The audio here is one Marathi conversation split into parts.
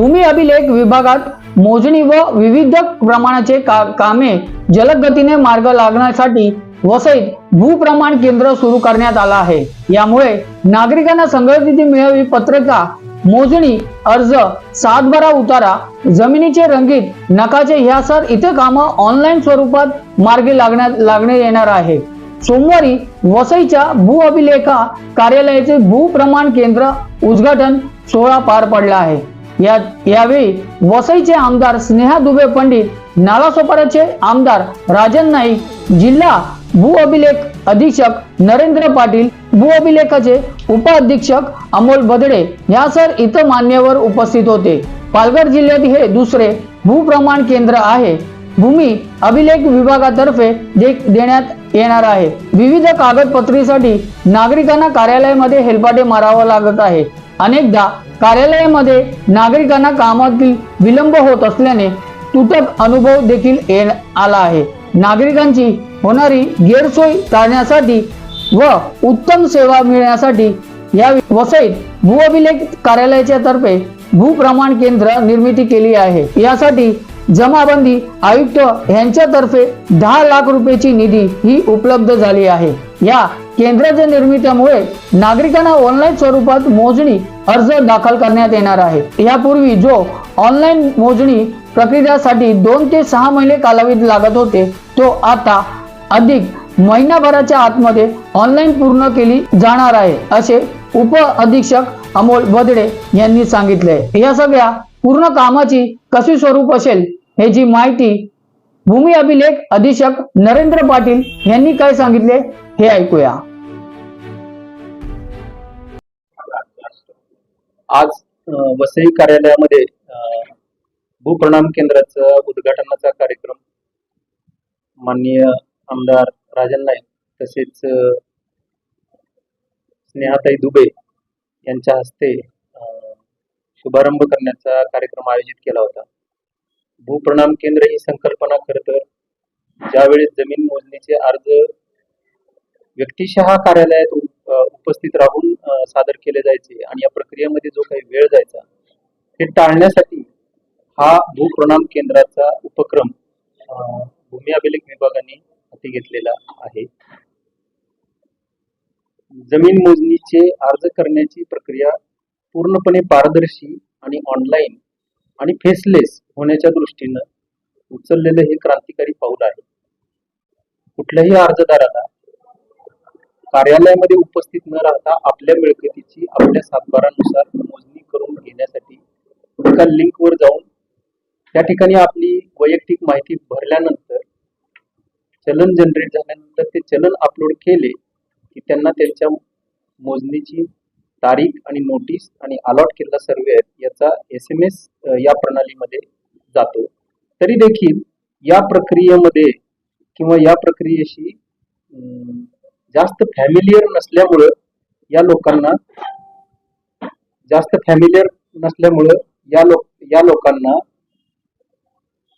भूमी अभिलेख विभागात मोजणी व विविध प्रमाणाचे का, कामे जलद गतीने मार्ग लागण्यासाठी वसईत भूप्रमाण केंद्र सुरू करण्यात आलं आहे. यामुळे नागरिकांना संघटित मिळावी पत्रिका मोजणी अर्ज सातबारा उतारा जमिनीचे रंगीत नकाचे ह्यासर इथे कामं ऑनलाईन स्वरूपात मार्गी लागण्यात लागणे येणार आहे. सोमवारी वसईच्या भू अभिलेखा कार्यालयाचे भूप्रमाण केंद्र उद्घाटन सोहळा पार पडला आहे. या यावेळी वसईचे आमदार स्नेहा दुबे पंडित नालासोपाराचे आमदार राजन नाईक जिल्हा भू अभिलेख अधीक्षक नरेंद्र पाटील भू अभिलेखाचे उपाधीक्षक अमोल बदडे यासर इतर मान्यवर उपस्थित होते. पालघर जिल्ह्यात हे दुसरे भूप्रमाण केंद्र आहे. भूमी अभिलेख विभागातर्फे दे देण्यात येणार आहे. विविध कागदपत्रीसाठी नागरिकांना कार्यालयामध्ये हेलपाटे मारावा लागत आहे. अनेकदा कार्यालयामध्ये नागरिकांना कामातील विलंब होत असल्याने तुटक अनुभव देखील येण आला आहे. नागरिकांची होणारी गैरसोय टाळण्यासाठी व उत्तम सेवा मिळण्यासाठी या वसईत भू अभिलेख कार्यालयाच्या तर्फे भूप्रमाण केंद्र निर्मिती केली आहे. यासाठी जमाबंदी आयुक्त यांच्यातर्फे दहा लाख रुपयाची निधी ही उपलब्ध झाली आहे. या केंद्राच्या निर्मितीमुळे नागरिकांना ऑनलाईन स्वरूपात मोजणी अर्ज दाखल करण्यात येणार आहे. यापूर्वी जो ऑनलाईन मोजणी प्रक्रियासाठी दोन ते सहा महिने कालावधी लागत होते तो आता अधिक महिनाभराच्या आतमध्ये ऑनलाईन पूर्ण केली जाणार आहे असे उप अधीक्षक अमोल बदडे यांनी सांगितले. या सगळ्या पूर्ण कामाची कशी स्वरूप असेल ह्याची माहिती भूमी अभिलेख अधीक्षक नरेंद्र पाटील यांनी काय सांगितले हे ऐकूया. आज वसई कार्यालयामध्ये भूप्रणाम केंद्राचा उद्घाटनाचा कार्यक्रम माननीय आमदार राजन नाईक तसेच स्नेहाताई दुबे यांच्या हस्ते शुभारंभ करण्याचा कार्यक्रम आयोजित केला होता. भूप्रणाम केंद्र ही संकल्पना खरं तर ज्यावेळेस जमीन मोजणीचे अर्ज व्यक्तिशः कार्यालयात उपस्थित राहून सादर केले जायचे आणि या प्रक्रियेमध्ये जो काही वेळ जायचा हे टाळण्यासाठी हा भूप्रणाम केंद्राचा उपक्रम भूमी अभिलेख विभागाने हाती घेतलेला आहे. जमीन मोजणीचे अर्ज करण्याची प्रक्रिया पूर्णपणे पारदर्शी आणि ऑनलाईन आणि फेसलेस होण्याच्या दृष्टीनं उचललेलं हे क्रांतिकारी पाऊल आहे. कुठल्याही अर्जदाराला कार्यालयामध्ये उपस्थित न राहता आपल्या मिळकतीची आपल्या सातबारानुसार मोजणी करून घेण्यासाठी एका लिंकवर जाऊन त्या ठिकाणी आपली वैयक्तिक माहिती भरल्यानंतर चलन जनरेट झाल्यानंतर ते चलन अपलोड केले की त्यांना त्यांच्या मोजणीची तारीख आणि नोटीस आणि अलॉट केलेला सर्वे याचा एस एम एस या प्रणालीमध्ये जातो. तरी देखील या प्रक्रियेमध्ये किंवा या प्रक्रियेशी जास्त फॅमिलियर नसल्यामुळं या लोकांना जास्त फॅमिलियर नसल्यामुळं या लोक या लोकांना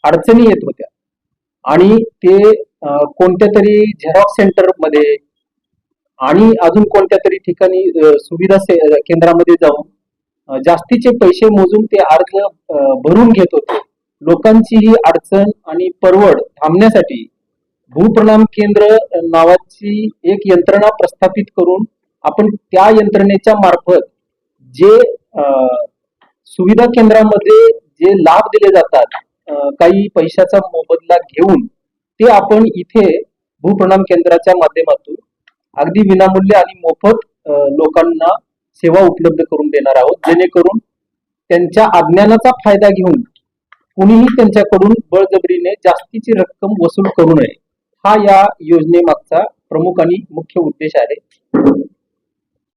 अडचणी येत होत्या. आणि ते कोणत्या तरी झेरॉक्स सेंटरमध्ये आणि अजून कोणत्या तरी ठिकाणी सुविधा से- केंद्रामध्ये जाऊन जास्तीचे पैसे मोजून ते अर्ज भरून घेत होते. लोकांची ही अडचण आणि परवड थांबण्यासाठी भूप्रणाम केंद्र नावाची एक यंत्रणा प्रस्थापित करून आपण त्या यंत्रणेच्या मार्फत जे अं, सुविधा केंद्रामध्ये जे लाभ दिले जातात काही पैशाचा मोबदला घेऊन ते आपण इथे भूप्रणाम केंद्राच्या माध्यमातून अगदी विनामूल्य आणि मोफत लोकांना सेवा उपलब्ध करून देणार आहोत. जेणेकरून त्यांच्या अज्ञानाचा फायदा घेऊन कुणीही त्यांच्याकडून बळजबरीने जास्तीची रक्कम वसूल करू नये. हा या योजनेमागचा प्रमुख आणि मुख्य उद्देश आहे.